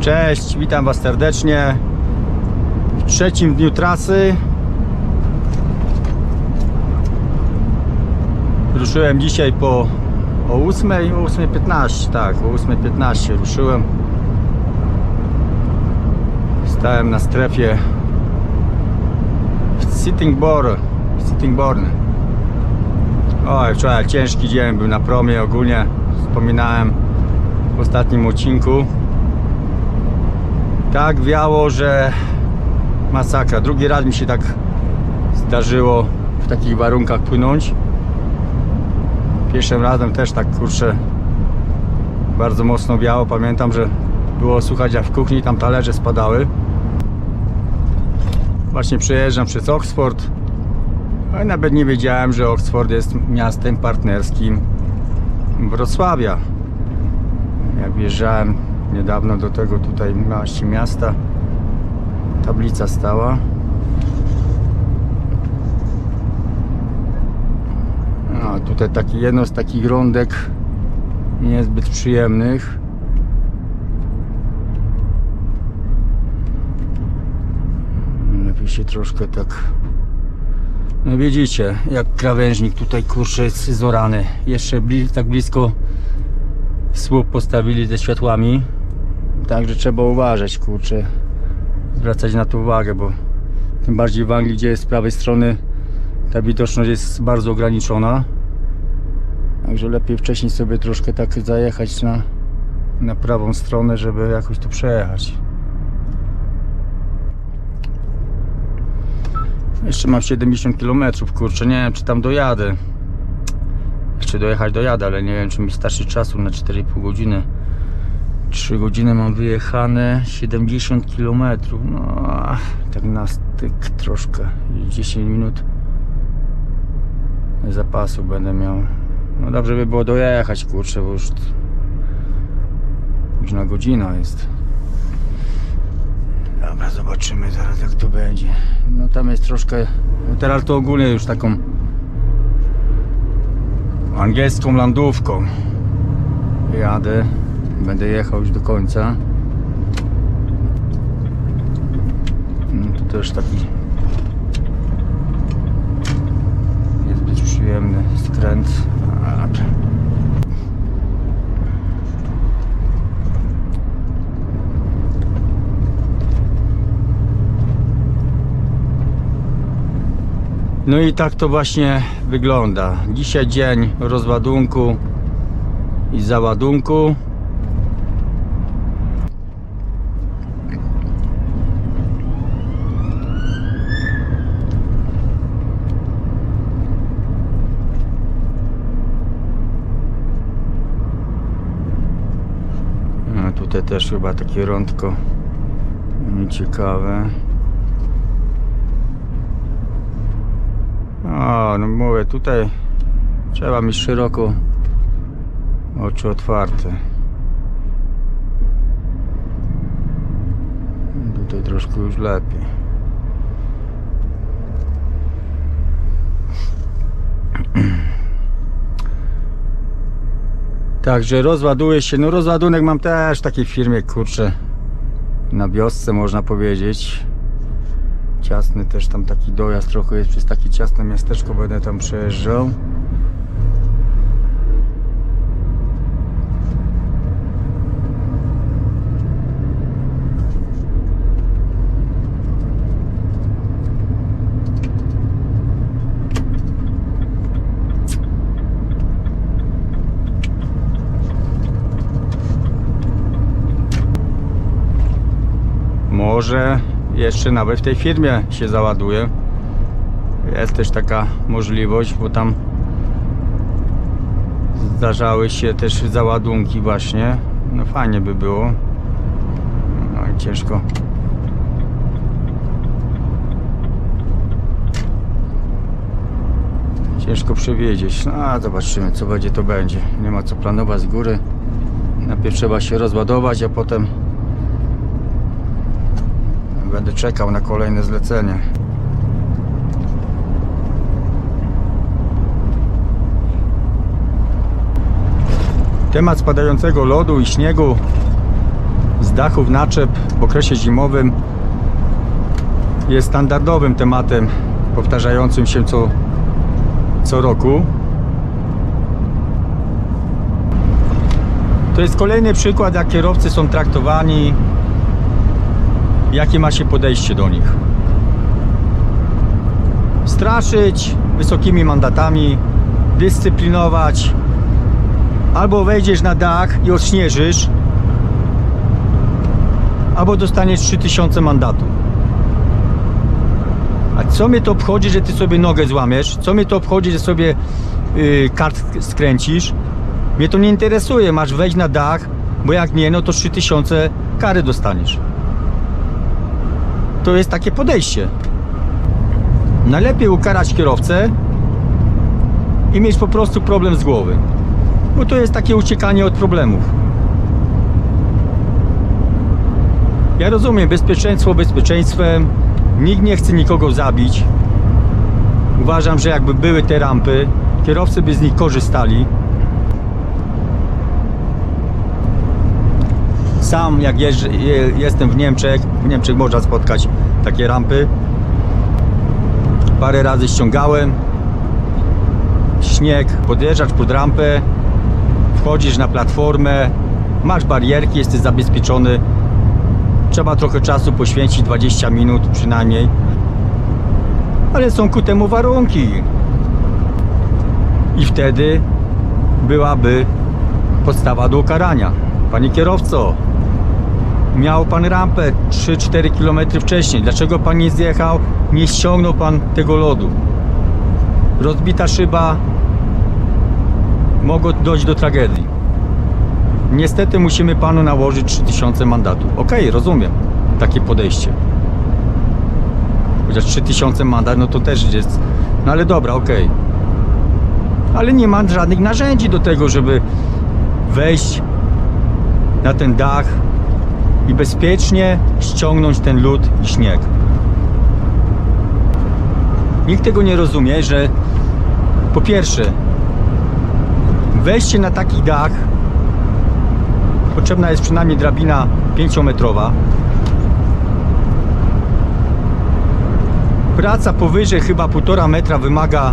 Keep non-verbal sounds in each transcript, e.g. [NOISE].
Cześć, witam Was serdecznie w trzecim dniu trasy. Ruszyłem dzisiaj po o 8, o 8.15, tak, o 8.15 ruszyłem. Stałem na strefie w Sittingbourne. Sittingbourne. Oj, wczoraj ciężki dzień był na promie ogólnie. Wspominałem w ostatnim odcinku. Tak wiało, że masakra. Drugi raz mi się tak zdarzyło w takich warunkach płynąć. Pierwszym razem też tak kurczę bardzo mocno wiało. Pamiętam, że było słuchać jak w kuchni tam talerze spadały. Właśnie przejeżdżam przez Oxford. No i nawet nie wiedziałem, że Oxford jest miastem partnerskim Wrocławia. Jak wjeżdżałem niedawno do tego tutaj maści miasta, tablica stała. A tutaj taki jedno z takich rądek niezbyt przyjemnych. Lepiej się troszkę tak. No widzicie, jak krawężnik tutaj kurczę jest zorany. Jeszcze bli, tak blisko słup postawili ze światłami. Także trzeba uważać, kurczę. Zwracać na to uwagę, bo tym bardziej w Anglii, gdzie jest z prawej strony ta widoczność jest bardzo ograniczona. Także lepiej wcześniej sobie troszkę tak zajechać na, na prawą stronę, żeby jakoś tu przejechać. Jeszcze mam 70 km, kurczę, nie wiem czy tam dojadę. Jeszcze dojechać dojadę, ale nie wiem czy mi starczy czasu na 4,5 godziny. 3 godziny mam wyjechane, 70 km. No, tak na styk troszkę. 10 minut zapasu będę miał. No dobrze by było dojechać, kurczę, bo już już na godzina jest. Dobra, zobaczymy zaraz jak to będzie. No tam jest troszkę. No teraz to ogólnie już taką angielską landówką jadę. Będę jechał już do końca. No, to też taki niezbyt przyjemny skręt. A, No i tak to właśnie wygląda. Dzisiaj dzień rozładunku i załadunku. A tutaj też chyba takie rądko ciekawe. No mówię, tutaj trzeba mieć szeroko oczy otwarte. Tutaj troszkę już lepiej. Także rozładuje się, no rozładunek mam też w takiej firmie, kurczę, na wiosce można powiedzieć. Ciasny też tam taki dojazd trochę jest przez takie ciasne miasteczko, będę tam przejeżdżał. Może jeszcze nawet w tej firmie się załaduje. Jest też taka możliwość, bo tam zdarzały się też załadunki właśnie. No fajnie by było. No i ciężko. Ciężko przewidzieć. No a zobaczymy co będzie to będzie. Nie ma co planować z góry. Najpierw trzeba się rozładować, a potem Będę czekał na kolejne zlecenie. Temat spadającego lodu i śniegu z dachów naczep w okresie zimowym jest standardowym tematem powtarzającym się co, co roku. To jest kolejny przykład, jak kierowcy są traktowani jakie ma się podejście do nich. Straszyć wysokimi mandatami, dyscyplinować, albo wejdziesz na dach i odśnieżysz, albo dostaniesz 3000 mandatu. A co mnie to obchodzi, że ty sobie nogę złamiesz? Co mnie to obchodzi, że sobie yy, kart skręcisz? Mnie to nie interesuje, masz wejść na dach, bo jak nie, no to 3000 kary dostaniesz. To jest takie podejście. Najlepiej ukarać kierowcę i mieć po prostu problem z głowy. Bo to jest takie uciekanie od problemów. Ja rozumiem bezpieczeństwo bezpieczeństwem. Nikt nie chce nikogo zabić. Uważam, że jakby były te rampy, kierowcy by z nich korzystali. Sam jak jeżdżę, je, jestem w Niemczech, w Niemczech można spotkać takie rampy. Parę razy ściągałem śnieg, podjeżdżasz pod rampę, wchodzisz na platformę, masz barierki, jesteś zabezpieczony. Trzeba trochę czasu poświęcić, 20 minut przynajmniej. Ale są ku temu warunki. I wtedy byłaby podstawa do ukarania. Panie kierowco, miał pan rampę 3-4 km wcześniej. Dlaczego pan nie zjechał, nie ściągnął pan tego lodu? Rozbita szyba, mogło dojść do tragedii. Niestety musimy panu nałożyć 3000 mandatu. Okej, rozumiem takie podejście. Chociaż 3000 mandat, no to też jest. No ale dobra, okej. Ale nie ma żadnych narzędzi do tego, żeby wejść na ten dach i bezpiecznie ściągnąć ten lód i śnieg. Nikt tego nie rozumie, że po pierwsze, wejście na taki dach potrzebna jest przynajmniej drabina 5-metrowa. Praca powyżej chyba 1,5 metra wymaga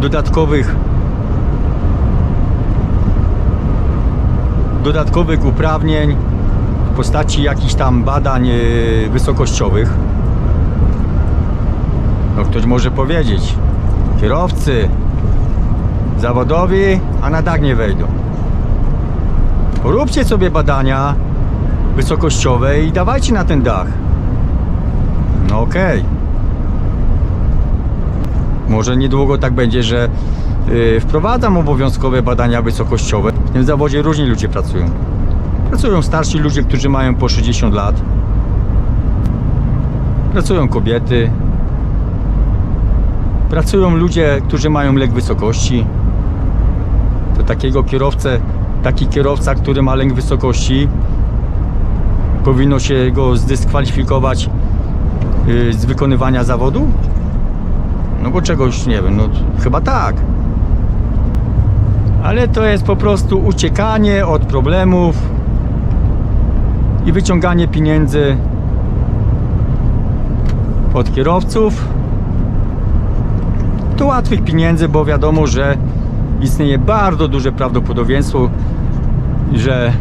dodatkowych dodatkowych uprawnień postaci jakichś tam badań e, wysokościowych. No ktoś może powiedzieć, kierowcy zawodowi, a na dach nie wejdą. Poróbcie sobie badania wysokościowe i dawajcie na ten dach. No okej. Może niedługo tak będzie, że yy, wprowadzam obowiązkowe badania wysokościowe. W tym zawodzie różni ludzie pracują. Pracują starsi ludzie, którzy mają po 60 lat. Pracują kobiety. Pracują ludzie, którzy mają lek wysokości. To takiego kierowcę, taki kierowca, który ma lęk wysokości, powinno się go zdyskwalifikować yy, z wykonywania zawodu? No bo czegoś nie wiem, no chyba tak. Ale to jest po prostu uciekanie od problemów i wyciąganie pieniędzy od kierowców. To łatwych pieniędzy, bo wiadomo, że istnieje bardzo duże prawdopodobieństwo, że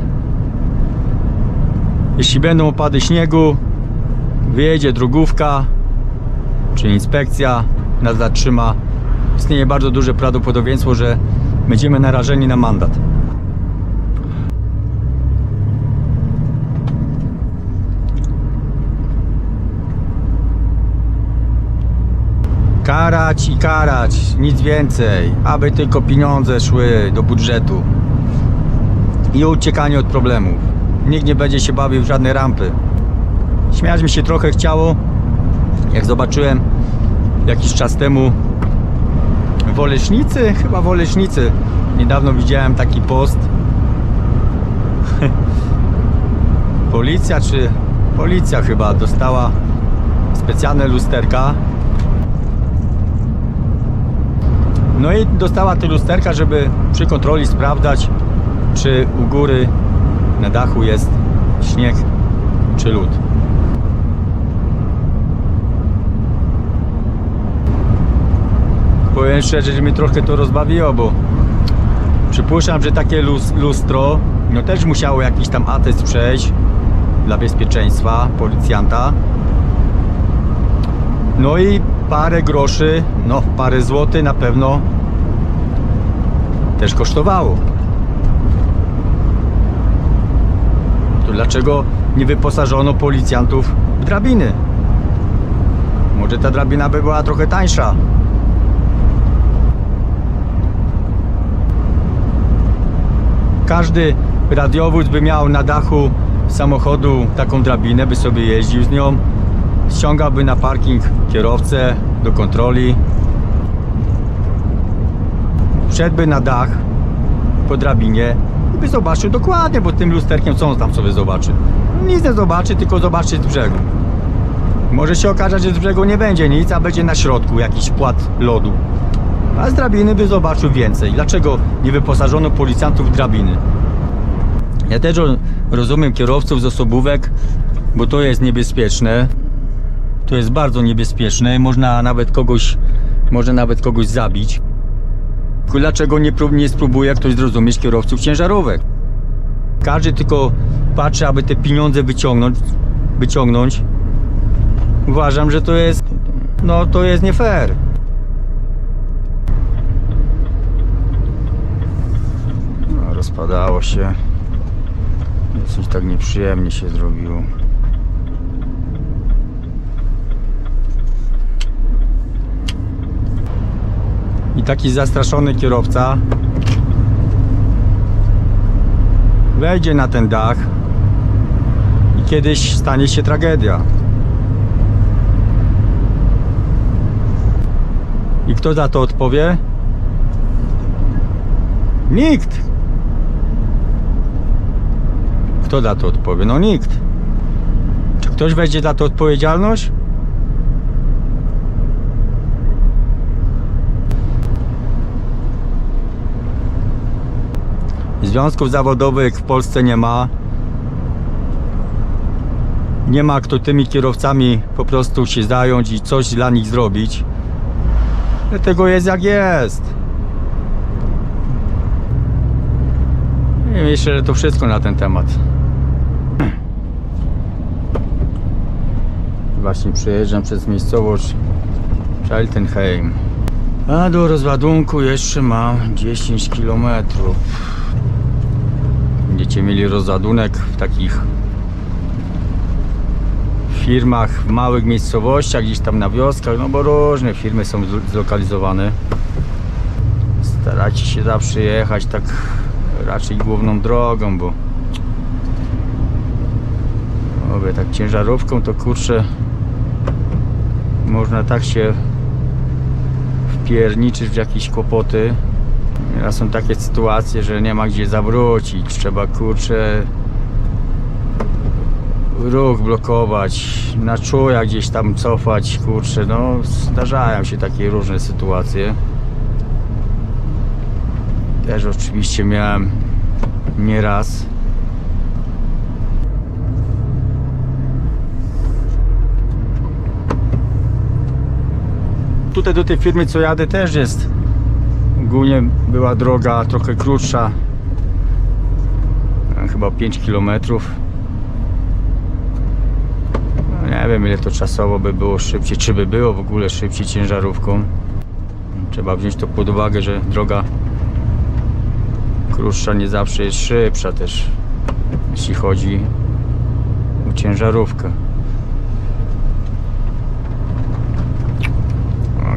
jeśli będą opady śniegu, wyjedzie drogówka czy inspekcja nas zatrzyma, istnieje bardzo duże prawdopodobieństwo, że będziemy narażeni na mandat. Karać i karać, nic więcej, aby tylko pieniądze szły do budżetu i uciekanie od problemów. Nikt nie będzie się bawił w żadne rampy. Śmiać mi się trochę chciało, jak zobaczyłem jakiś czas temu w Olesznicy, chyba w Olesznicy, niedawno widziałem taki post. [LAUGHS] Policja czy policja chyba dostała specjalne lusterka. No i dostała te lusterka, żeby przy kontroli sprawdzać, czy u góry na dachu jest śnieg czy lód. Powiem szczerze, że mnie trochę to rozbawiło, bo przypuszczam, że takie lus, lustro no też musiało jakiś tam atest przejść dla bezpieczeństwa policjanta. No i parę groszy, no parę złotych na pewno też kosztowało. To dlaczego nie wyposażono policjantów w drabiny? Może ta drabina by była trochę tańsza. Każdy radiowóz by miał na dachu samochodu taką drabinę, by sobie jeździł z nią. Ściągałby na parking kierowcę do kontroli. Wszedłby na dach po drabinie i by zobaczył dokładnie, bo tym lusterkiem co on tam sobie zobaczy? Nic nie zobaczy, tylko zobaczy z brzegu. Może się okazać, że z brzegu nie będzie nic, a będzie na środku jakiś płat lodu. A z drabiny by zobaczył więcej. Dlaczego nie wyposażono policjantów w drabiny? Ja też ro- rozumiem kierowców z osobówek, bo to jest niebezpieczne. To jest bardzo niebezpieczne. Można nawet kogoś, może nawet kogoś zabić. Dlaczego nie, prób, nie spróbuje ktoś zrozumieć kierowców ciężarówek? Każdy tylko patrzy, aby te pieniądze wyciągnąć, wyciągnąć. Uważam, że to jest, no to jest nie fair. No, rozpadało się. Dosyć tak nieprzyjemnie się zrobiło. I taki zastraszony kierowca wejdzie na ten dach i kiedyś stanie się tragedia. I kto za to odpowie? Nikt. Kto za to odpowie? No nikt. Czy ktoś weźmie za to odpowiedzialność? Związków zawodowych w Polsce nie ma. Nie ma kto tymi kierowcami po prostu się zająć i coś dla nich zrobić. Dlatego jest jak jest. I myślę, że to wszystko na ten temat. Właśnie przejeżdżam przez miejscowość Cheltenheim. A do rozładunku jeszcze mam 10 km. Będziecie mieli rozładunek w takich firmach, w małych miejscowościach, gdzieś tam na wioskach, no bo różne firmy są zlo- zlokalizowane. Starajcie się zawsze jechać tak raczej główną drogą, bo mówię, tak ciężarówką to kurczę można tak się wpierniczyć w jakieś kłopoty. Nieraz są takie sytuacje, że nie ma gdzie zawrócić, trzeba kurczę ruch blokować, na czuja gdzieś tam cofać, kurczę, no zdarzają się takie różne sytuacje. Też oczywiście miałem nieraz. Tutaj do tej firmy co jadę też jest Ogólnie była droga trochę krótsza e, Chyba 5 km no Nie wiem ile to czasowo by było szybciej Czy by było w ogóle szybciej ciężarówką. Trzeba wziąć to pod uwagę, że droga krótsza nie zawsze jest szybsza też Jeśli chodzi o ciężarówkę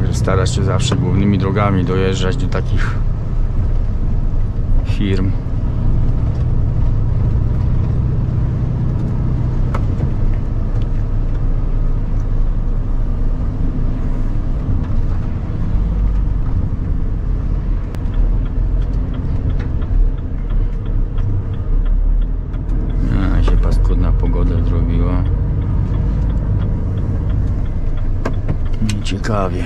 Także starać się zawsze głównymi drogami dojeżdżać do takich firm. A, się pogoda zrobiła. Ciekawie.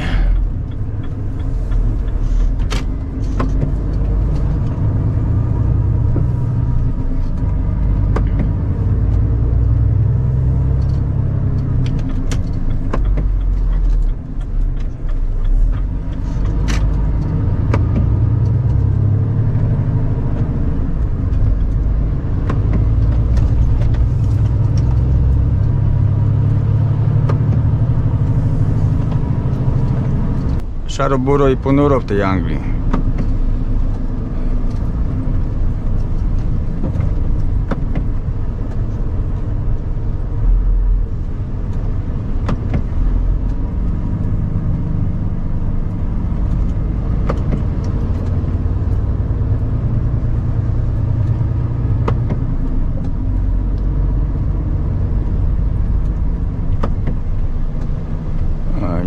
Szaro-buro i ponuro w tej Anglii.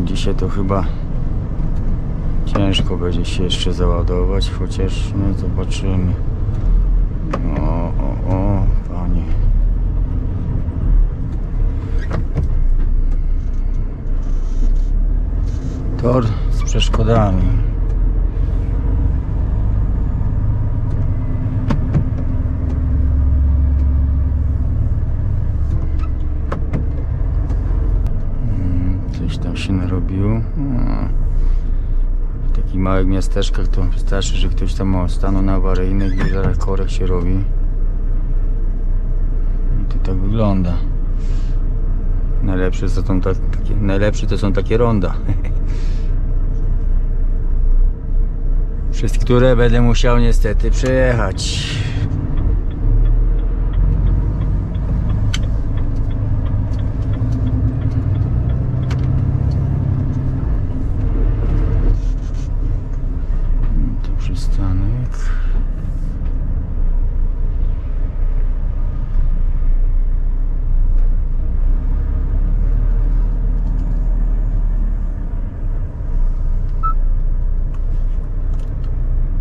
Dzisiaj to chyba ciężko będzie się jeszcze załadować, chociaż no zobaczymy. O, o, o, panie. Tor z przeszkodami. Mm, Coś tam się narobiło. Takich małych miasteczkach to wystarczy, że ktoś tam stanął na awaryjnych i zaraz korek się robi. I to tak wygląda. Najlepsze to są tak, takie, najlepsze to są takie ronda. [LAUGHS] Przez które będę musiał niestety przejechać. To przystanek.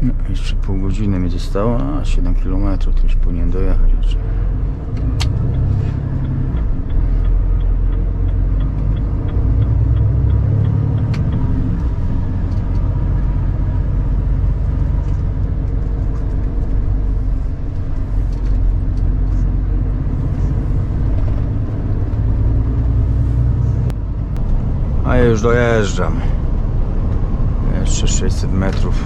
No, jeszcze pół godziny mi zostało, a 7 km to już powinien dojechać raczej. A ja już dojeżdżam. Jeszcze 600 metrów.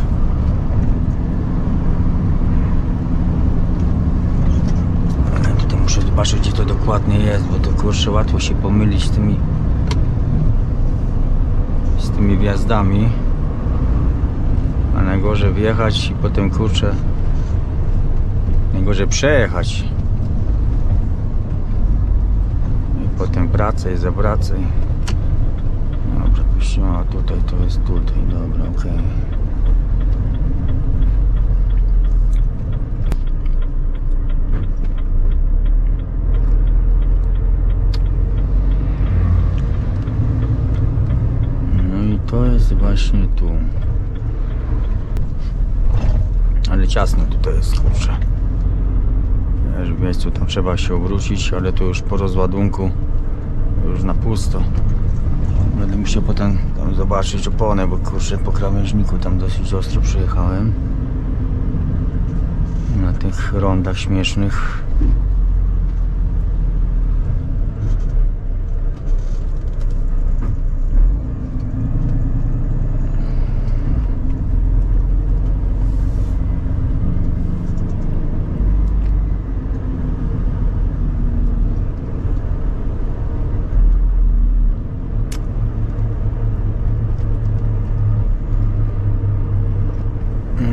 Ale tutaj muszę zobaczyć gdzie to dokładnie jest, bo to kurczę łatwo się pomylić z tymi z tymi wjazdami. A najgorzej wjechać i potem kurczę najgorzej przejechać. I potem wracaj, zawracaj. Dobra, puścimy, a tutaj to jest tutaj, dobra, okej. No i to jest właśnie tu. Ale ciasno tutaj jest, kurczę. Wiesz, w miejscu tam trzeba się obrócić, ale to już po rozładunku, już na pusto. Będę musiał potem tam zobaczyć oponę, bo kurczę po krawężniku tam dosyć ostro przyjechałem. Na tych rondach śmiesznych.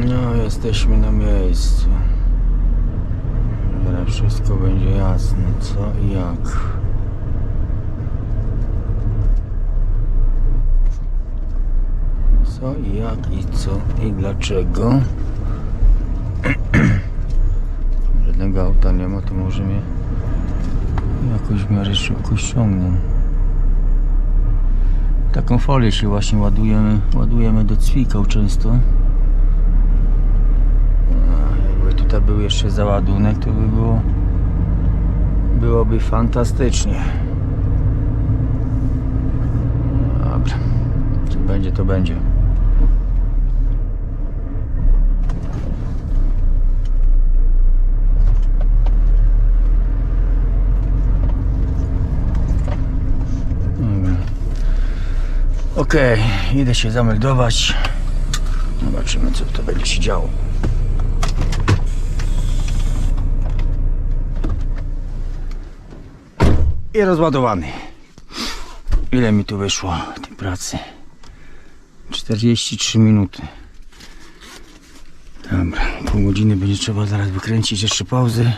No, jesteśmy na miejscu. Zaraz wszystko będzie jasne, co i jak. Co i jak i co i dlaczego. [CLEARS THROAT] Żadnego auta nie ma, to może mnie jakoś w miarę szybko ściągną. Taką folię się właśnie ładujemy, ładujemy do cwikał często. Tutaj był jeszcze załadunek, to by było byłoby fantastycznie. Dobra. Będzie, to będzie. Okej, idę się zameldować. Zobaczymy, co to będzie się działo. I rozładowany. Ile mi tu wyszło tej pracy? 43 minuty. Dobra, pół godziny będzie trzeba zaraz wykręcić jeszcze pauzy.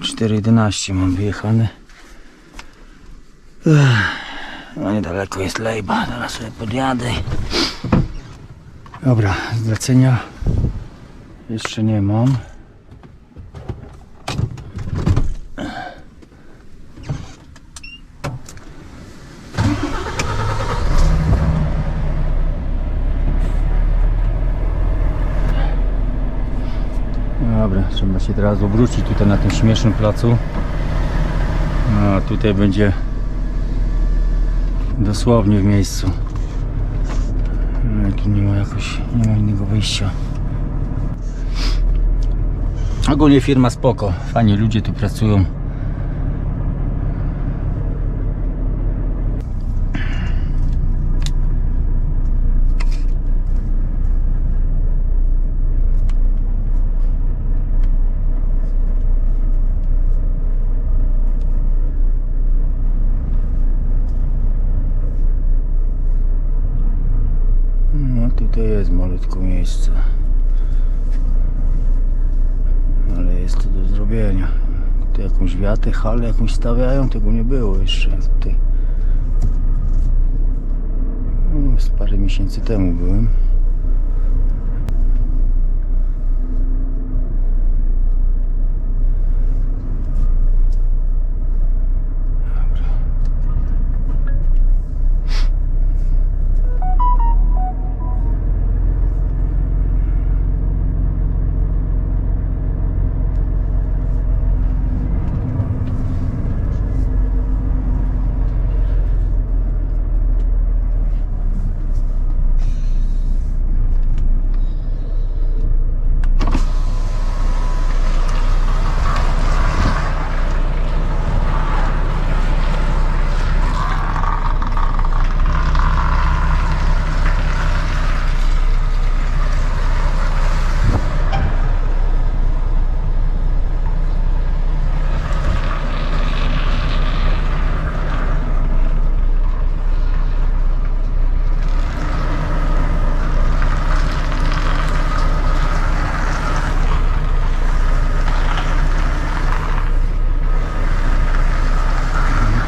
4.11 mam wyjechane. Ech, No niedaleko jest Lejba, zaraz sobie podjadę. Dobra, zlecenia jeszcze nie mam. Dobra, trzeba się teraz obrócić tutaj na tym śmiesznym placu. A tutaj będzie dosłownie w miejscu. No, tu nie ma jakoś, nie ma innego wyjścia. Ogólnie firma spoko, fajnie ludzie tu pracują. No tutaj jest malutko miejsce. Ale jest to do zrobienia. Tu jakąś wiatę, halę jakąś stawiają, tego nie było jeszcze tutaj. No, z parę miesięcy temu byłem. Dobra.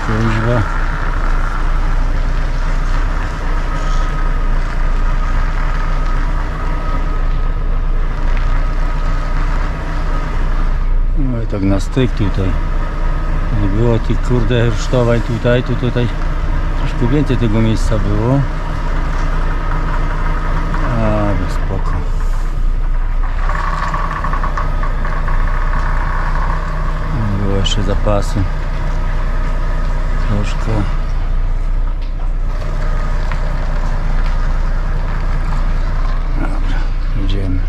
Kuźwa. No i tak na styk tutaj. Nie było tych kurde rusztowań tutaj, tu tutaj troszkę więcej tego miejsca było. A, bez spoko. Było jeszcze zapasy. Troszkę. Dobra, idziemy.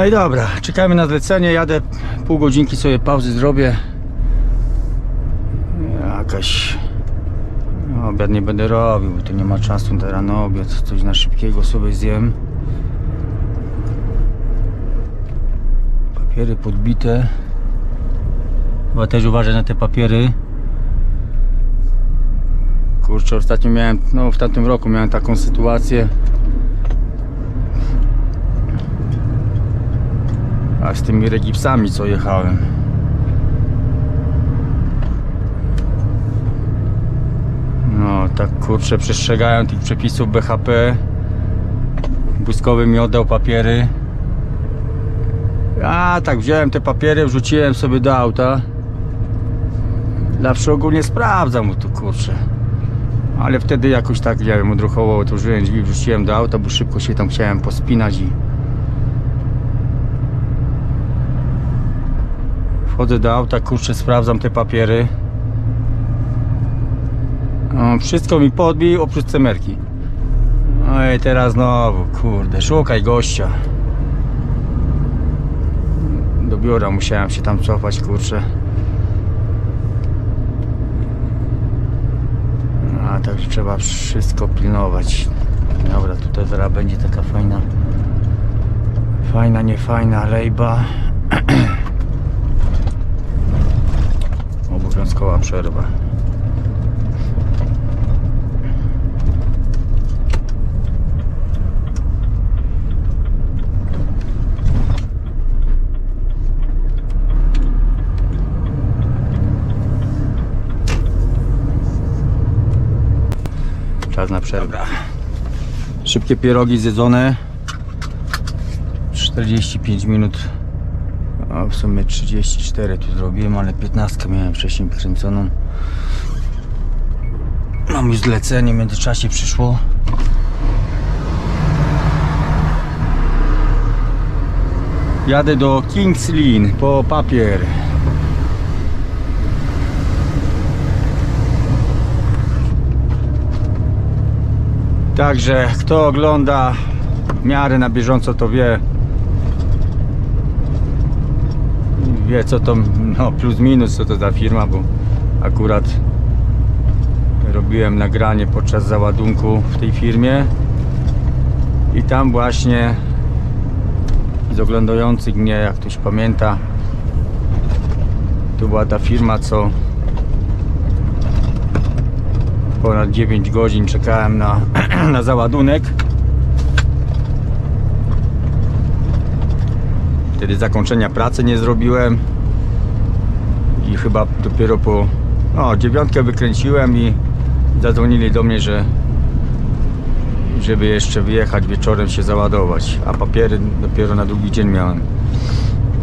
No i dobra, czekamy na zlecenie, jadę pół godzinki sobie pauzy zrobię. Jakaś no, obiad nie będę robił, bo tu nie ma czasu na obiad. Coś na szybkiego sobie zjem. Papiery podbite. Chyba też uważaj na te papiery. Kurczę, ostatnio miałem, no w tamtym roku miałem taką sytuację. A z tymi regipsami co jechałem. No tak kurczę, przestrzegają tych przepisów BHP. Błyskowy mi oddał papiery. A tak wziąłem te papiery, wrzuciłem sobie do auta. Zawsze ogólnie sprawdzam mu to kurczę. Ale wtedy jakoś tak, nie wiem, odruchowo otworzyłem drzwi, wrzuciłem do auta, bo szybko się tam chciałem pospinać i Wchodzę do auta, kurczę, sprawdzam te papiery. Wszystko mi podbił, oprócz cemerki. No i teraz znowu, kurde, szukaj gościa. Do biura musiałem się tam cofać, kurczę. A A także trzeba wszystko pilnować. Dobra, tutaj zaraz będzie taka fajna, fajna, niefajna lejba. [CLEARS THROAT] Obowiązkowa przerwa. Czas na przerwę. Szybkie pierogi zjedzone. 45 minut. A w sumie 34 tu zrobiłem, ale 15 miałem wcześniej kręconą. Mam już zlecenie, w międzyczasie przyszło. Jadę do Kings Lynn po papier. Także kto ogląda w miarę na bieżąco to wie wie co to no plus minus co to za firma, bo akurat robiłem nagranie podczas załadunku w tej firmie i tam właśnie z oglądających mnie, jak ktoś pamięta to była ta firma co ponad 9 godzin czekałem na, [CLEARS THROAT] na załadunek. Wtedy zakończenia pracy nie zrobiłem i chyba dopiero po no, dziewiątkę wykręciłem i zadzwonili do mnie, że żeby jeszcze wyjechać wieczorem się załadować, a papiery dopiero na drugi dzień miałem.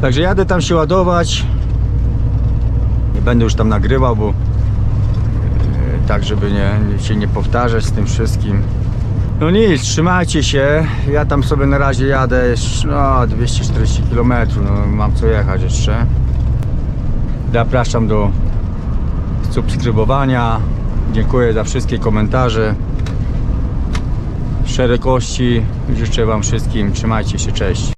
Także jadę tam się ładować. Nie będę już tam nagrywał, bo tak żeby nie, się nie powtarzać z tym wszystkim. No nic, trzymajcie się. Ja tam sobie na razie jadę jeszcze, no 240 km, no mam co jechać jeszcze. Zapraszam do subskrybowania. Dziękuję za wszystkie komentarze. Szerokości życzę Wam wszystkim. Trzymajcie się, cześć.